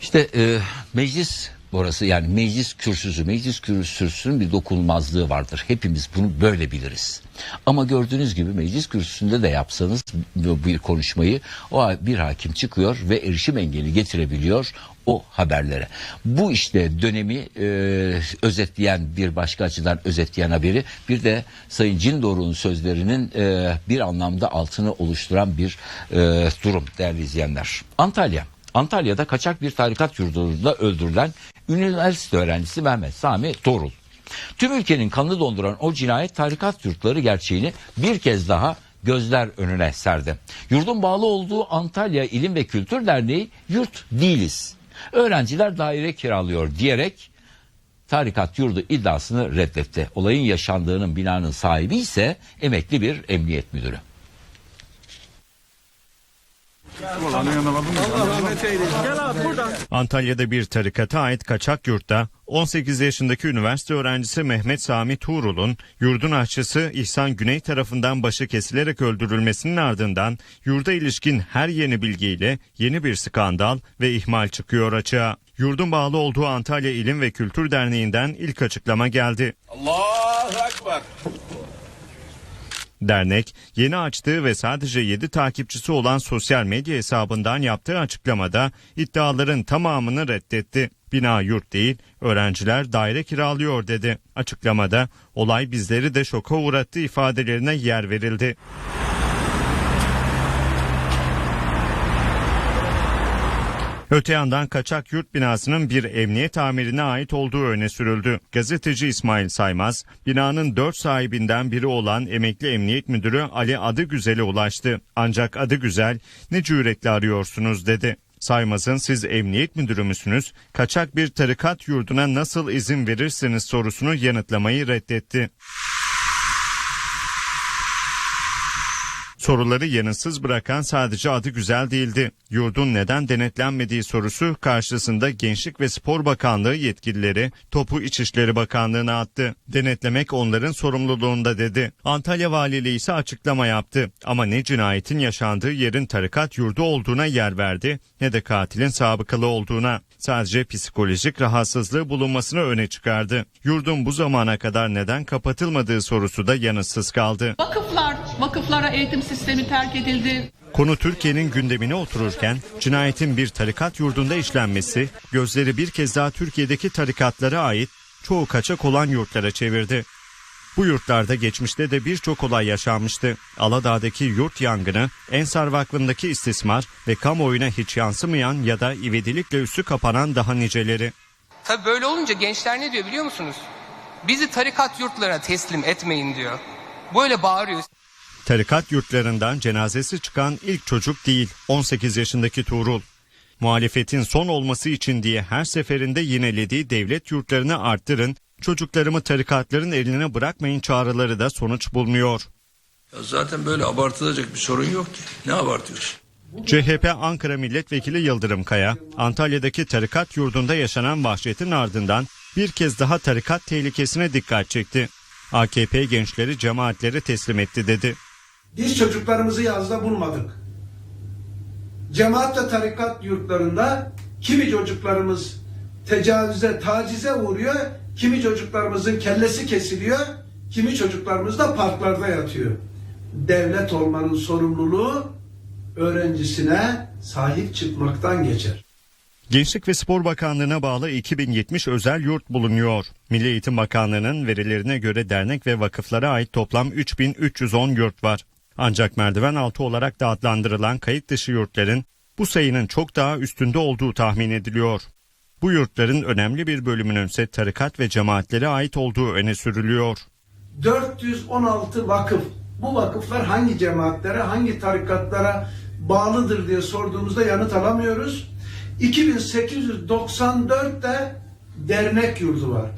İşte e, meclis burası yani meclis kürsüsü, meclis kürsüsünün bir dokunulmazlığı vardır. Hepimiz bunu böyle biliriz. Ama gördüğünüz gibi meclis kürsüsünde de yapsanız bir konuşmayı o bir hakim çıkıyor ve erişim engeli getirebiliyor o haberlere. Bu işte dönemi e, özetleyen bir başka açıdan özetleyen haberi bir de Sayın Cindoruk'un sözlerinin e, bir anlamda altını oluşturan bir e, durum değerli izleyenler. Antalya. Antalya'da kaçak bir tarikat yurdunda öldürülen üniversite öğrencisi Mehmet Sami Torul. Tüm ülkenin kanını donduran o cinayet tarikat yurtları gerçeğini bir kez daha gözler önüne serdi. Yurdun bağlı olduğu Antalya İlim ve Kültür Derneği yurt değiliz. Öğrenciler daire kiralıyor diyerek tarikat yurdu iddiasını reddetti. Olayın yaşandığının binanın sahibi ise emekli bir emniyet müdürü. Antalya'da bir tarikata ait kaçak yurtta 18 yaşındaki üniversite öğrencisi Mehmet Sami Tuğrul'un yurdun aşçısı İhsan Güney tarafından başı kesilerek öldürülmesinin ardından yurda ilişkin her yeni bilgiyle yeni bir skandal ve ihmal çıkıyor açığa. Yurdun bağlı olduğu Antalya İlim ve Kültür Derneği'nden ilk açıklama geldi. Allahu Ekber. Dernek, yeni açtığı ve sadece 7 takipçisi olan sosyal medya hesabından yaptığı açıklamada iddiaların tamamını reddetti. Bina yurt değil, öğrenciler daire kiralıyor dedi. Açıklamada olay bizleri de şoka uğrattı ifadelerine yer verildi. Öte yandan kaçak yurt binasının bir emniyet amirine ait olduğu öne sürüldü. Gazeteci İsmail Saymaz, binanın dört sahibinden biri olan emekli emniyet müdürü Ali Adıgüzel'e ulaştı. Ancak Adıgüzel ne cüretle arıyorsunuz dedi. Saymaz'ın siz emniyet müdürü müsünüz, kaçak bir tarikat yurduna nasıl izin verirsiniz sorusunu yanıtlamayı reddetti. Soruları yanıtsız bırakan sadece adı güzel değildi. Yurdun neden denetlenmediği sorusu karşısında Gençlik ve Spor Bakanlığı yetkilileri topu İçişleri Bakanlığı'na attı. Denetlemek onların sorumluluğunda dedi. Antalya Valiliği ise açıklama yaptı. Ama ne cinayetin yaşandığı yerin tarikat yurdu olduğuna yer verdi ne de katilin sabıkalı olduğuna. Sadece psikolojik rahatsızlığı bulunmasını öne çıkardı. Yurdun bu zamana kadar neden kapatılmadığı sorusu da yanıtsız kaldı. Vakıflar, vakıflara eğitim sistemi terk edildi. Konu Türkiye'nin gündemine otururken cinayetin bir tarikat yurdunda işlenmesi gözleri bir kez daha Türkiye'deki tarikatlara ait çoğu kaçak olan yurtlara çevirdi. Bu yurtlarda geçmişte de birçok olay yaşanmıştı. Aladağ'daki yurt yangını, Ensar Vakfı'ndaki istismar ve kamuoyuna hiç yansımayan ya da ivedilikle üstü kapanan daha niceleri. Tabii böyle olunca gençler ne diyor biliyor musunuz? Bizi tarikat yurtlarına teslim etmeyin diyor. Böyle bağırıyor. Tarikat yurtlarından cenazesi çıkan ilk çocuk değil 18 yaşındaki Tuğrul. Muhalefetin son olması için diye her seferinde yinelediği devlet yurtlarını arttırın, çocuklarımı tarikatların eline bırakmayın çağrıları da sonuç bulmuyor. Ya zaten böyle abartılacak bir sorun yok ki. Ne abartıyorsun? CHP Ankara Milletvekili Yıldırım Kaya, Antalya'daki tarikat yurdunda yaşanan vahşetin ardından bir kez daha tarikat tehlikesine dikkat çekti. AKP gençleri cemaatleri teslim etti dedi. Biz çocuklarımızı yazda bulmadık. Cemaat ve tarikat yurtlarında kimi çocuklarımız tecavüze, tacize uğruyor, kimi çocuklarımızın kellesi kesiliyor, kimi çocuklarımız da parklarda yatıyor. Devlet olmanın sorumluluğu öğrencisine sahip çıkmaktan geçer. Gençlik ve Spor Bakanlığı'na bağlı 2070 özel yurt bulunuyor. Milli Eğitim Bakanlığı'nın verilerine göre dernek ve vakıflara ait toplam 3310 yurt var. Ancak merdiven altı olarak da adlandırılan kayıt dışı yurtların bu sayının çok daha üstünde olduğu tahmin ediliyor. Bu yurtların önemli bir bölümünün ise tarikat ve cemaatlere ait olduğu öne sürülüyor. 416 vakıf. Bu vakıflar hangi cemaatlere, hangi tarikatlara bağlıdır diye sorduğumuzda yanıt alamıyoruz. 2894 de dernek yurdu var.